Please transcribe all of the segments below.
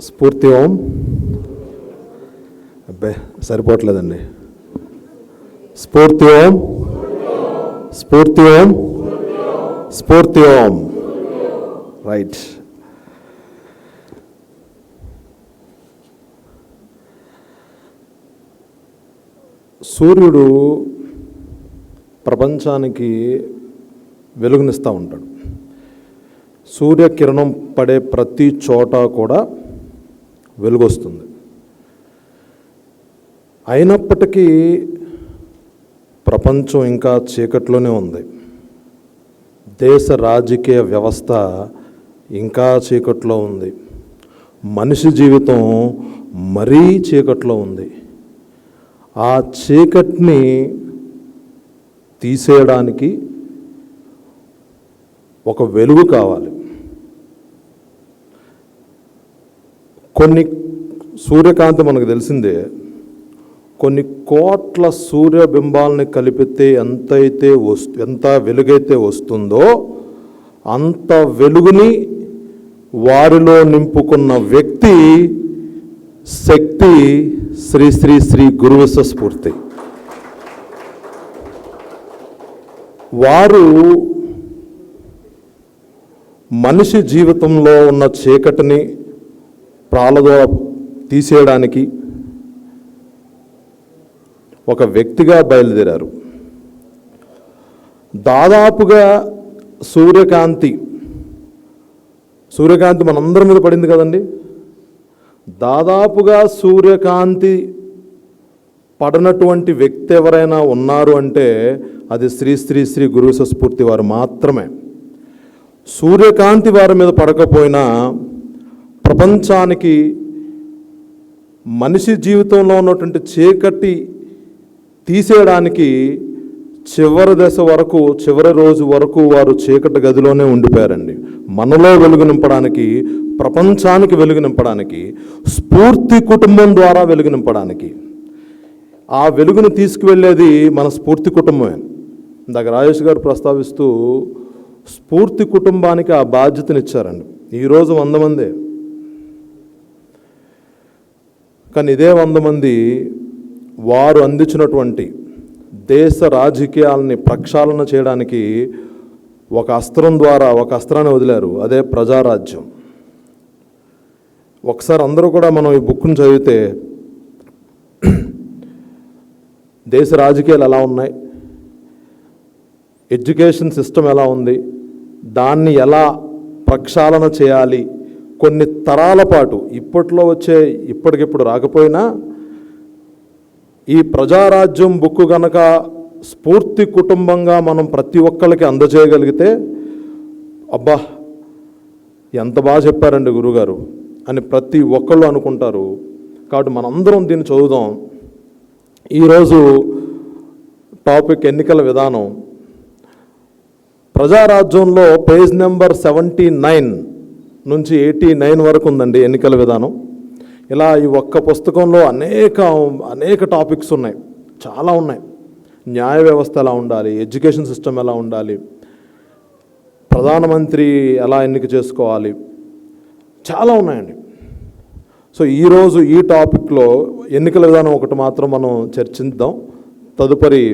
స్ఫూర్తి ఓం. అబ్బే సరిపోవట్లేదండి. స్ఫూర్తి ఓం. స్ఫూర్తి ఓం. స్ఫూర్తి ఓం. రైట్. సూర్యుడు ప్రపంచానికి వెలుగునిస్తూ ఉంటాడు. సూర్యకిరణం పడే ప్రతి చోట కూడా వెలుగొస్తుంది. అయినప్పటికీ ప్రపంచం ఇంకా చీకట్లోనే ఉంది. దేశ రాజకీయ వ్యవస్థ ఇంకా చీకట్లో ఉంది. మనిషి జీవితం మరీ చీకట్లో ఉంది. ఆ చీకటిని తీసేయడానికి ఒక వెలుగు కావాలి. కొన్ని సూర్యకాంతి మనకు తెలిసిందే. కొన్ని కోట్ల సూర్యబింబాలని కలిపితే ఎంతైతే వస్తు ఎంత వెలుగైతే వస్తుందో అంత వెలుగుని వారిలో నింపుకున్న వ్యక్తి శక్తి శ్రీ శ్రీ శ్రీ గురువిశ్వ స్ఫూర్తి వారు మనిషి జీవితంలో ఉన్న చీకటిని ప్రాలదో తీసేయడానికి ఒక వ్యక్తిగా బయలుదేరారు. దాదాపుగా సూర్యకాంతి సూర్యకాంతి మనందరి మీద పడింది కదండి. దాదాపుగా సూర్యకాంతి పడనటువంటి వ్యక్తి ఎవరైనా ఉన్నారు అంటే అది శ్రీ శ్రీ శ్రీ గురు స్ఫూర్తి వారు మాత్రమే. సూర్యకాంతి వారి మీద పడకపోయినా ప్రపంచానికి మనిషి జీవితంలో ఉన్నటువంటి చీకటి తీసేయడానికి చివరి దశ వరకు చివరి రోజు వరకు వారు చీకటి గదిలోనే ఉండిపోయారండి. మనలో వెలుగు నింపడానికి ప్రపంచానికి వెలుగు నింపడానికి స్ఫూర్తి కుటుంబం ద్వారా వెలుగు నింపడానికి. ఆ వెలుగును తీసుకువెళ్ళేది మన స్ఫూర్తి కుటుంబమే. ఇందాక రాజేష్ గారు ప్రస్తావిస్తూ స్ఫూర్తి కుటుంబానికి ఆ బాధ్యతనిచ్చారండి. ఈరోజు వంద మందే. కానీ ఇదే వంద మంది వారు అందించినటువంటి దేశ రాజకీయాలని ప్రక్షాళన చేయడానికి ఒక అస్త్రం ద్వారా ఒక అస్త్రాన్ని వదిలారు. అదే ప్రజారాజ్యం. ఒకసారి అందరూ కూడా మనం ఈ బుక్ను చదివితే దేశ రాజకీయాలు ఎలా ఉన్నాయి? ఎడ్యుకేషన్ సిస్టమ్ ఎలా ఉంది? దాన్ని ఎలా ప్రక్షాళన చేయాలి? కొన్ని తరాల పాటు ఇప్పట్లో వచ్చే ఇప్పటికిప్పుడు రాకపోయినా ఈ ప్రజారాజ్యం బుక్ గనక స్ఫూర్తి కుటుంబంగా మనం ప్రతి ఒక్కరికి అందజేయగలిగితే అబ్బా ఎంత బాగా చెప్పారండి గురుగారు అని ప్రతి ఒక్కళ్ళు అనుకుంటారు. కాబట్టి మనందరం దీన్ని చదువుదాం. ఈరోజు టాపిక్ ఎన్నికల విధానం. ప్రజారాజ్యంలో పేజ్ నెంబర్ సెవెంటీ నైన్ నుంచి ఎయిటీ నైన్ వరకు ఉందండి ఎన్నికల విధానం. ఇలా ఈ ఒక్క పుస్తకంలో అనేక అనేక టాపిక్స్ ఉన్నాయి. చాలా ఉన్నాయి. న్యాయ వ్యవస్థ ఎలా ఉండాలి? ఎడ్యుకేషన్ సిస్టమ్ ఎలా ఉండాలి? ప్రధానమంత్రి ఎలా ఎన్నిక చేసుకోవాలి? చాలా ఉన్నాయండి. సో ఈరోజు ఈ టాపిక్లో ఎన్నికల విధానం ఒకటి మాత్రం మనం చర్చిద్దాం తదుపరి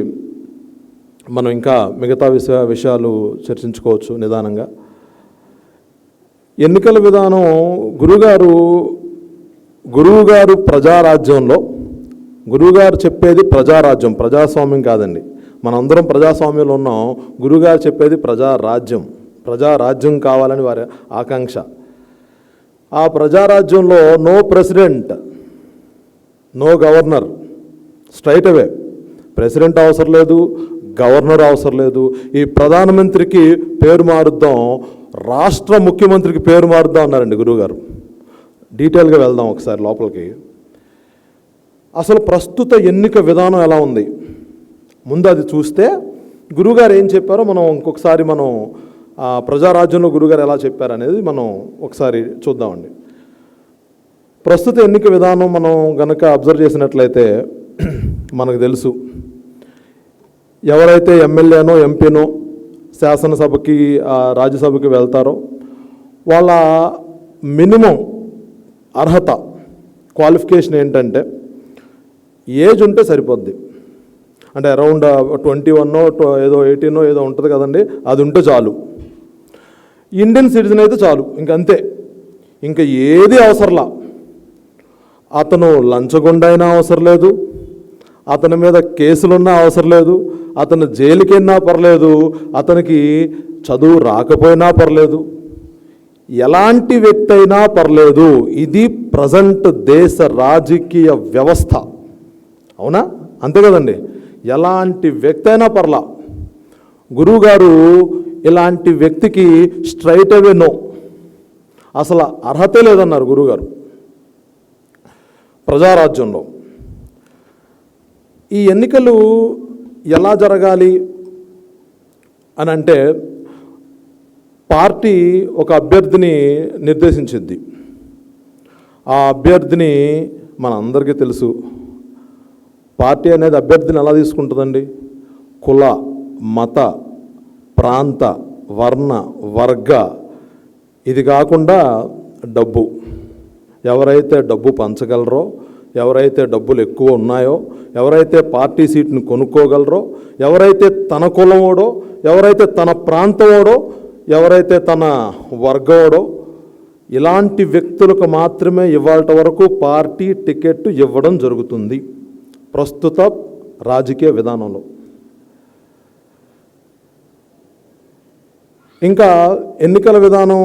మనం ఇంకా మిగతా విషయ విషయాలు చర్చించుకోవచ్చు నిదానంగా. ఎన్నికల విధానం గురుగారు గురువుగారు ప్రజారాజ్యంలో గురువుగారు చెప్పేది ప్రజారాజ్యం ప్రజాస్వామ్యం కాదండి. మనందరం ప్రజాస్వామ్యంలో ఉన్నాం గురువుగారు చెప్పేది ప్రజారాజ్యం ప్రజారాజ్యం కావాలని వారి ఆకాంక్ష. ఆ ప్రజారాజ్యంలో no president no governor straight అవే. ప్రెసిడెంట్ అవసరం లేదు గవర్నర్ అవసరం లేదు. ఈ ప్రధానమంత్రికి పేరు మారుద్దాం రాష్ట్ర ముఖ్యమంత్రికి పేరు మారుద్దాం అన్నారండి గురువుగారు. డీటెయిల్గా వెళ్దాం ఒకసారి లోపలికి. అసలు ప్రస్తుత ఎన్నిక విధానం ఎలా ఉంది? ముందు అది చూస్తే గురువుగారు ఏం చెప్పారో మనం ఇంకొకసారి మనం ప్రజారాజ్యంలో గురుగారు ఎలా చెప్పారనేది మనం ఒకసారి చూద్దామండి. ప్రస్తుత ఎన్నిక విధానం మనం గనక అబ్జర్వ్ చేసినట్లయితే మనకు తెలుసు. ఎవరైతే ఎమ్మెల్యేనో ఎంపీనో శాసనసభకి రాజ్యసభకి వెళ్తారో వాళ్ళ మినిమం అర్హత క్వాలిఫికేషన్ ఏంటంటే ఏజ్ ఉంటే సరిపోద్ది. అంటే అరౌండ్ ట్వంటీ వన్ ఏదో ఎయిటీనో ఏదో ఉంటుంది కదండి అది ఉంటే చాలు. ఇండియన్ సిటిజన్ అయితే చాలు ఇంకంతే. ఇంకా ఏది అవసరంలా. అతను లంచగొండైనా అవసరం లేదు. అతని మీద కేసులున్నా అవసరం లేదు అతను జైలుకెళ్ళినా పర్లేదు అతనికి చదువు రాకపోయినా పర్లేదు. ఎలాంటి వ్యక్తి అయినా పర్లేదు ఇది ప్రజెంట్ దేశ రాజకీయ వ్యవస్థ. అవునా? అంతే కదండి. ఎలాంటి వ్యక్తి అయినా పర్లా. గురువుగారు ఇలాంటి వ్యక్తికి స్ట్రైట్ అవే నో అసలు అర్హతే లేదన్నారు గురువుగారు. ప్రజారాజ్యంలో. ఈ ఎన్నికలు ఎలా జరగాలి అని అంటే పార్టీ ఒక అభ్యర్థిని నిర్దేశించింది. ఆ అభ్యర్థిని మన అందరికీ తెలుసు. పార్టీ అనేది అభ్యర్థిని ఎలా తీసుకుంటుందండి? కుల మత ప్రాంత వర్ణ వర్గ. ఇది కాకుండా డబ్బు. ఎవరైతే డబ్బు పంచగలరో ఎవరైతే డబ్బులు ఎక్కువ ఉన్నాయో ఎవరైతే పార్టీ సీట్ని కొనుక్కోగలరో ఎవరైతే తన కులమోడో ఎవరైతే తన ప్రాంతమోడో ఎవరైతే తన వర్గమోడో ఇలాంటి వ్యక్తులకు మాత్రమే ఇవాళ వరకు పార్టీ టికెట్ ఇవ్వడం జరుగుతుంది. ప్రస్తుత రాజకీయ విధానంలో. ఇంకా ఎన్నికల విధానం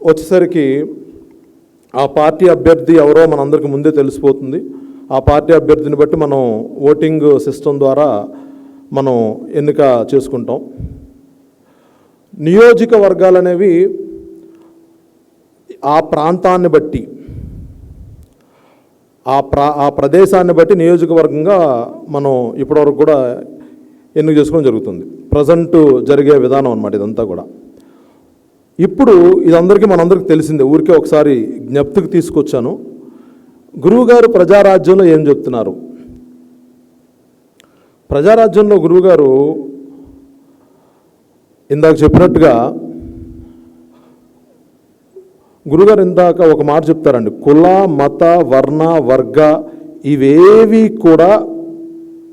వచ్చేసరికి ఆ పార్టీ అభ్యర్థి ఎవరో మనందరికి ముందే తెలిసిపోతుంది. ఆ పార్టీ అభ్యర్థిని బట్టి మనం ఓటింగ్ సిస్టమ్ ద్వారా మనం ఎన్నిక చేసుకుంటాం. నియోజకవర్గాలు అనేవి ఆ ప్రాంతాన్ని బట్టి ఆ ప్రా ఆ ప్రదేశాన్ని బట్టి నియోజకవర్గంగా మనం ఇప్పటివరకు కూడా ఎన్నిక చేసుకోవడం జరుగుతుంది. ప్రజెంట్ జరిగే విధానం అనమాట ఇదంతా కూడా. ఇప్పుడు ఇదందరికీ మనందరికీ తెలిసిందే ఊరికే ఒకసారి జ్ఞప్తికి తీసుకొచ్చాను. గురువుగారు ప్రజారాజ్యంలో ఏం చెప్తున్నారు? ప్రజారాజ్యంలో గురువుగారు ఇందాక చెప్పినట్టుగా గురుగారు ఇందాక ఒక మాట చెప్తారండి కుల మత వర్ణ వర్గ ఇవేవి కూడా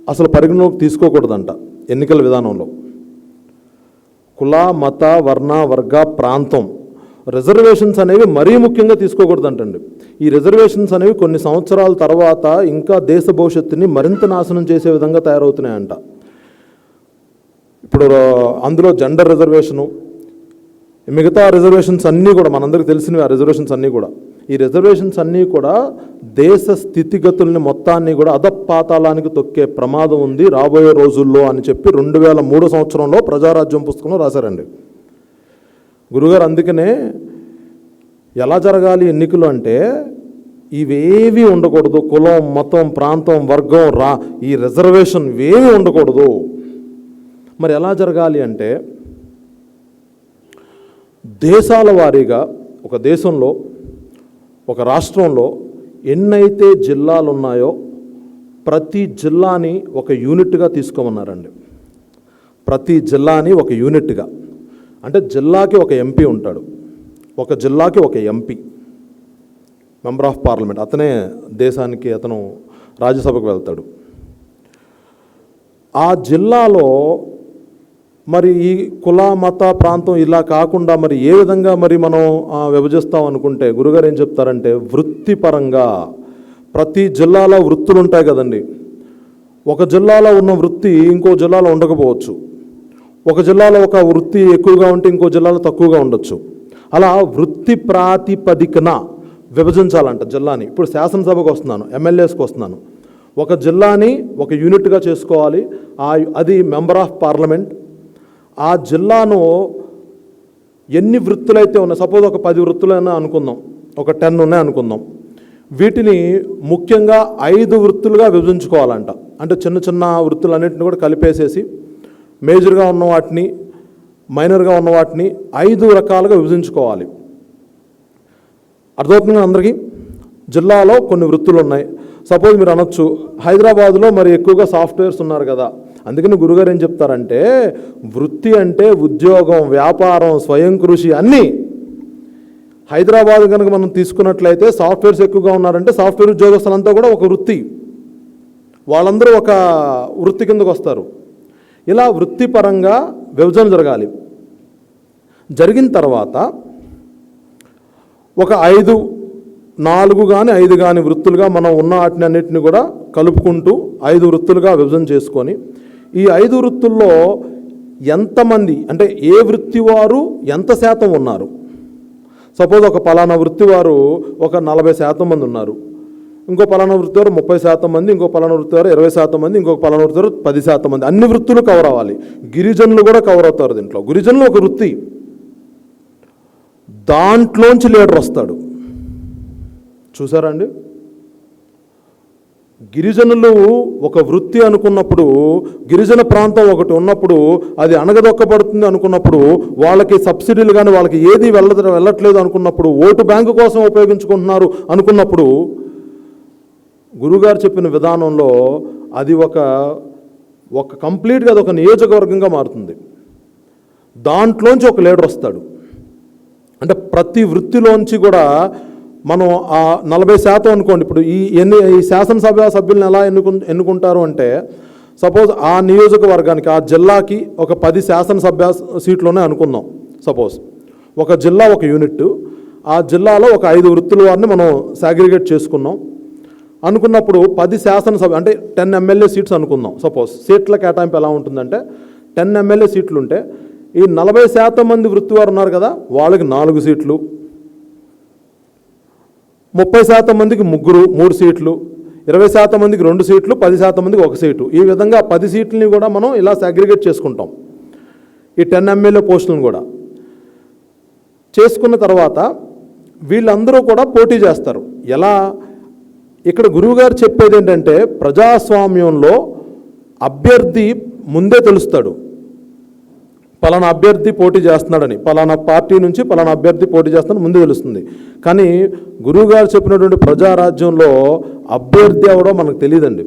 అసలు పరిగణలోకి తీసుకోకూడదంట ఎన్నికల విధానంలో. కుల మత వర్ణ వర్గ ప్రాంతం. రిజర్వేషన్స్ అనేవి మరీ ముఖ్యంగా తీసుకోకూడదంటండి. ఈ రిజర్వేషన్స్ అనేవి కొన్ని సంవత్సరాల తర్వాత ఇంకా దేశ భవిష్యత్తుని మరింత నాశనం చేసే విధంగా తయారవుతున్నాయంట. ఇప్పుడు అందులో జెండర్ రిజర్వేషను మిగతా రిజర్వేషన్స్ అన్నీ కూడా మనందరికీ తెలిసినవి ఆ రిజర్వేషన్స్ అన్నీ కూడా. ఈ రిజర్వేషన్స్ అన్నీ కూడా దేశ స్థితిగతుల్ని మొత్తాన్ని కూడా అధపాతాళానికి తొక్కే ప్రమాదం ఉంది రాబోయే రోజుల్లో అని చెప్పి రెండు వేల మూడో సంవత్సరంలో ప్రజారాజ్యం పుస్తకంలో రాశారండి. గురుగారు అందుకనే ఎలా జరగాలి ఎన్నికలు అంటే ఇవేవి ఉండకూడదు. కులం మతం ప్రాంతం వర్గం రా ఈ రిజర్వేషన్ ఇవేవి ఉండకూడదు. మరి ఎలా జరగాలి అంటే దేశాల వారీగా ఒక దేశంలో ఒక రాష్ట్రంలో ఎన్నైతే జిల్లాలు ఉన్నాయో ప్రతి జిల్లాని ఒక యూనిట్గా తీసుకోమన్నారండి. ప్రతి జిల్లాని ఒక యూనిట్గా. అంటే జిల్లాకి ఒక ఎంపీ ఉంటాడు. ఒక జిల్లాకి ఒక ఎంపీ. Member of parliament. అతనే దేశానికి అతను రాజ్యసభకు వెళ్తాడు. ఆ జిల్లాలో మరి ఈ కుల మత ప్రాంతం ఇలా కాకుండా మరి ఏ విధంగా మరి మనం విభజిస్తాం అనుకుంటే గురుగారు ఏం చెప్తారంటే వృత్తిపరంగా ప్రతి జిల్లాలో వృత్తులు ఉంటాయి కదండి. ఒక జిల్లాలో ఉన్న వృత్తి ఇంకో జిల్లాలో ఉండకపోవచ్చు. ఒక జిల్లాలో ఒక వృత్తి ఎక్కువగా ఉంటే ఇంకో జిల్లాలో తక్కువగా ఉండొచ్చు. అలా వృత్తి ప్రాతిపదికన విభజించాలంట జిల్లాని. ఇప్పుడు శాసనసభకు వస్తున్నాను ఎమ్మెల్యేస్కి వస్తున్నాను. ఒక జిల్లాని ఒక యూనిట్గా చేసుకోవాలి. ఆ అది మెంబర్ ఆఫ్ పార్లమెంట్ ఆ జిల్లాను ఎన్ని వృత్తులైతే ఉన్నాయి సపోజ్ ఒక పది వృత్తులైనా అనుకుందాం ఒక టెన్ ఉన్నాయి అనుకుందాం వీటిని ముఖ్యంగా ఐదు వృత్తులుగా విభజించుకోవాలంట. అంటే చిన్న చిన్న వృత్తులన్నింటిని కూడా కలిపేసేసి మేజర్గా ఉన్న వాటిని మైనర్గా ఉన్న వాటిని ఐదు రకాలుగా విభజించుకోవాలి. అర్థమవుతుంది అందరికీ? జిల్లాలో కొన్ని వృత్తులు ఉన్నాయి. సపోజ్ మీరు అనొచ్చు హైదరాబాద్లో మరి ఎక్కువగా సాఫ్ట్వేర్స్ ఉన్నారు కదా అందుకని గురుగారు ఏం చెప్తారంటే వృత్తి అంటే ఉద్యోగం వ్యాపారం స్వయం కృషి అన్నీ. హైదరాబాద్ కనుక మనం తీసుకున్నట్లయితే సాఫ్ట్వేర్స్ ఎక్కువగా ఉన్నారంటే సాఫ్ట్వేర్ ఉద్యోగస్తులంతా కూడా ఒక వృత్తి. వాళ్ళందరూ ఒక వృత్తి కిందకు వస్తారు. ఇలా వృత్తిపరంగా విభజన జరగాలి. జరిగిన తర్వాత ఒక ఐదు నాలుగు కానీ ఐదు కానీ వృత్తులుగా మనం ఉన్న వాటిని అన్నిటిని కూడా కలుపుకుంటూ ఐదు వృత్తులుగా విభజన చేసుకొని ఈ ఐదు వృత్తుల్లో ఎంతమంది అంటే ఏ వృత్తి వారు ఎంత శాతం ఉన్నారు? సపోజ్ ఒక పలానా వృత్తి వారు ఒక నలభై శాతం మంది ఉన్నారు. ఇంకో పలానా వృత్తి వారు ముప్పై శాతం మంది ఇంకో పలానా వృత్తి వారు ఇరవై శాతం మంది ఇంకొక పలానా వృత్తి వారు పది శాతం మంది. అన్ని వృత్తులు కవర్ అవ్వాలి. గిరిజనులు కూడా కవర్ అవుతారు దీంట్లో. గిరిజనులు ఒక వృత్తి. దాంట్లోంచి లీడర్ వస్తాడు. చూసారా అండి? గిరిజనులు ఒక వృత్తి అనుకున్నప్పుడు గిరిజన ప్రాంతం ఒకటి ఉన్నప్పుడు అది అనగదొక్కబడుతుంది అనుకున్నప్పుడు వాళ్ళకి సబ్సిడీలు కానీ వాళ్ళకి ఏది వెళ్ళ వెళ్ళట్లేదు అనుకున్నప్పుడు ఓటు బ్యాంకు కోసం ఉపయోగించుకుంటున్నారు అనుకున్నప్పుడు గురుగారు చెప్పిన విధానంలో అది ఒక ఒక కంప్లీట్గా అది ఒక నియోజకవర్గంగా మారుతుంది. దాంట్లోంచి ఒక లీడర్ వస్తాడు. అంటే ప్రతి వృత్తిలోంచి కూడా మనం ఆ నలభై శాతం అనుకోండి ఇప్పుడు ఈ ఎన్ని ఈ శాసనసభ సభ్యులను ఎలా ఎన్నుకు ఎన్నుకుంటారు అంటే సపోజ్ ఆ నియోజకవర్గానికి ఆ జిల్లాకి ఒక పది శాసనసభ్య సీట్లోనే అనుకుందాం సపోజ్. ఒక జిల్లా ఒక యూనిట్ ఆ జిల్లాలో ఒక ఐదు వృత్తుల వారిని మనం సాగ్రిగేట్ చేసుకున్నాం. అనుకున్నప్పుడు పది శాసనసభ అంటే టెన్ ఎమ్మెల్యే సీట్స్ అనుకుందాం సపోజ్. సీట్ల కేటాయింపు ఎలా ఉంటుందంటే టెన్ ఎమ్మెల్యే సీట్లు ఉంటే ఈ నలభై శాతం మంది వృత్తి వారు ఉన్నారు కదా వాళ్ళకి నాలుగు సీట్లు. ముప్పై శాతం మందికి ముగ్గురు మూడు సీట్లు ఇరవై శాతం మందికి రెండు సీట్లు పది శాతం మందికి ఒక సీటు. ఈ విధంగా పది సీట్లని కూడా మనం ఇలా సాగ్రిగేట్ చేసుకుంటాం. ఈ టెన్ ఎమ్మెల్యే పోస్టులను కూడా. చేసుకున్న తర్వాత వీళ్ళందరూ కూడా పోటీ చేస్తారు. ఎలా? ఇక్కడ గురువుగారు చెప్పేది ఏంటంటే ప్రజాస్వామ్యంలో అభ్యర్థి ముందే తెలుస్తాడు. పలానా అభ్యర్థి పోటీ చేస్తున్నాడని పలానా పార్టీ నుంచి పలానా అభ్యర్థి పోటీ చేస్తున్నాడు ముందు తెలుస్తుంది. కానీ గురువుగారు చెప్పినటువంటి ప్రజారాజ్యంలో అభ్యర్థి ఎవడో మనకు తెలియదండి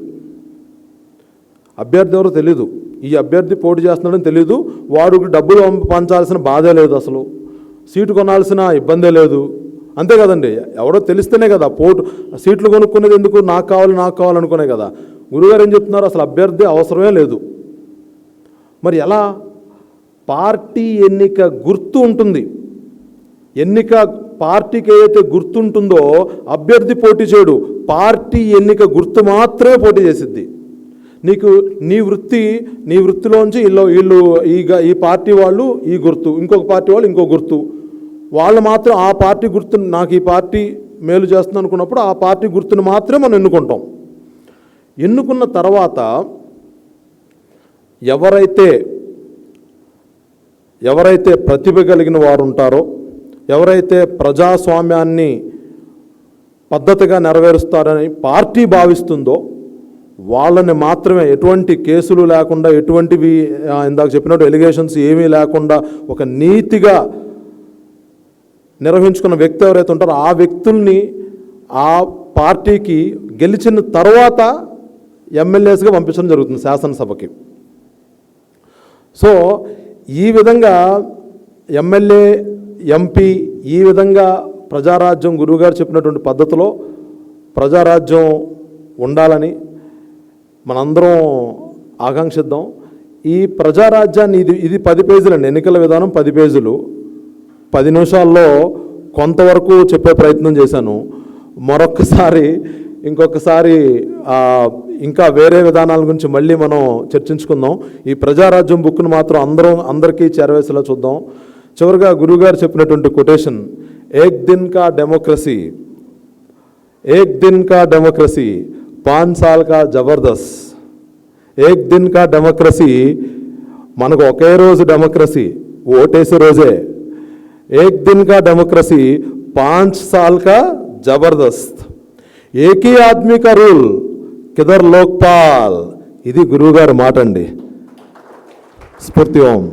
అభ్యర్థి ఎవరో తెలీదు. ఈ అభ్యర్థి పోటీ చేస్తున్నాడని తెలీదు. వాడికి డబ్బులు పంచాల్సిన బాధే లేదు అసలు. సీటు కొనాల్సిన ఇబ్బందే లేదు. అంతే కదండి. ఎవడో తెలిస్తేనే కదా పోటు సీట్లు కొనుక్కునేది ఎందుకు? నాకు కావాలి నాకు కావాలనుకునే కదా. గురుగారు ఏం చెప్తున్నారు? అసలు అభ్యర్థి అవసరమే లేదు. మరి ఎలా పార్టీ ఎన్నిక గుర్తు ఉంటుంది. ఎన్నిక పార్టీకి ఏదైతే గుర్తుంటుందో అభ్యర్థి పోటీ చేయడు. పార్టీ ఎన్నిక గుర్తు మాత్రమే పోటీ చేసిద్ది. నీకు నీ వృత్తి నీ వృత్తిలోంచి వీళ్ళు వీళ్ళు ఈ గ- ఈ పార్టీ వాళ్ళు ఈ గుర్తు ఇంకొక పార్టీ వాళ్ళు ఇంకో గుర్తు. వాళ్ళు మాత్రం ఆ పార్టీ గుర్తు నాకు ఈ పార్టీ మేలు చేస్తుంది అనుకున్నప్పుడు ఆ పార్టీ గుర్తును మాత్రమే మనం ఎన్నుకుంటాం. ఎన్నుకున్న తర్వాత ఎవరైతే ఎవరైతే ప్రతిభ కలిగిన వారు ఉంటారో ఎవరైతే ప్రజాస్వామ్యాన్ని పద్ధతిగా నెరవేరుస్తారని పార్టీ భావిస్తుందో వాళ్ళని మాత్రమే ఎటువంటి కేసులు లేకుండా ఎటువంటివి ఇందాక చెప్పినట్టు ఎలిగేషన్స్ ఏమీ లేకుండా ఒక నీతిగా నిర్వహించుకున్న వ్యక్తి ఎవరైతే ఉంటారో ఆ వ్యక్తుల్ని ఆ పార్టీకి గెలిచిన తర్వాత ఎమ్మెల్యేస్గా పంపించడం జరుగుతుంది శాసనసభకి. సో ఈ విధంగా ఎమ్మెల్యే ఎంపీ ఈ విధంగా ప్రజారాజ్యం గురువుగారు చెప్పినటువంటి పద్ధతిలో ప్రజారాజ్యం ఉండాలని మనందరం ఆకాంక్షిద్దాం. ఈ ప్రజారాజ్యాన్ని ఇది ఇది పది పేజీలండి. ఎన్నికల విధానం పది పేజీలు. పది నిమిషాల్లో కొంతవరకు చెప్పే ప్రయత్నం చేశాను. మరొక్కసారి ఇంకొకసారి ఇంకా వేరే విధానాల గురించి మళ్ళీ మనం చర్చించుకుందాం. ఈ ప్రజారాజ్యం బుక్ను మాత్రం అందరం అందరికీ చేరవేసేలా చూద్దాం. చివరిగా గురువుగారు చెప్పినటువంటి కొటేషన్ ఏక్ దిన్ కా డెమోక్రసీ ఏక్ దిన్ కా డెమోక్రసీ పాన్ సాల్ కా జబర్దస్త్ ఏక్ దిన్ కా డెమోక్రసీ మనకు ఒకే రోజు డెమోక్రసీ ఓటేసే రోజే. ఏక్ దిన్ కా డెమోక్రసీ పాంచ్ సాల్ కా జబర్దస్త్. ఏకీ ఆద్మీ కా రూల్ కిదర్ లోక్పాల్. ఇది గురువుగారి మాట అండి స్ఫూర్తి ఓం.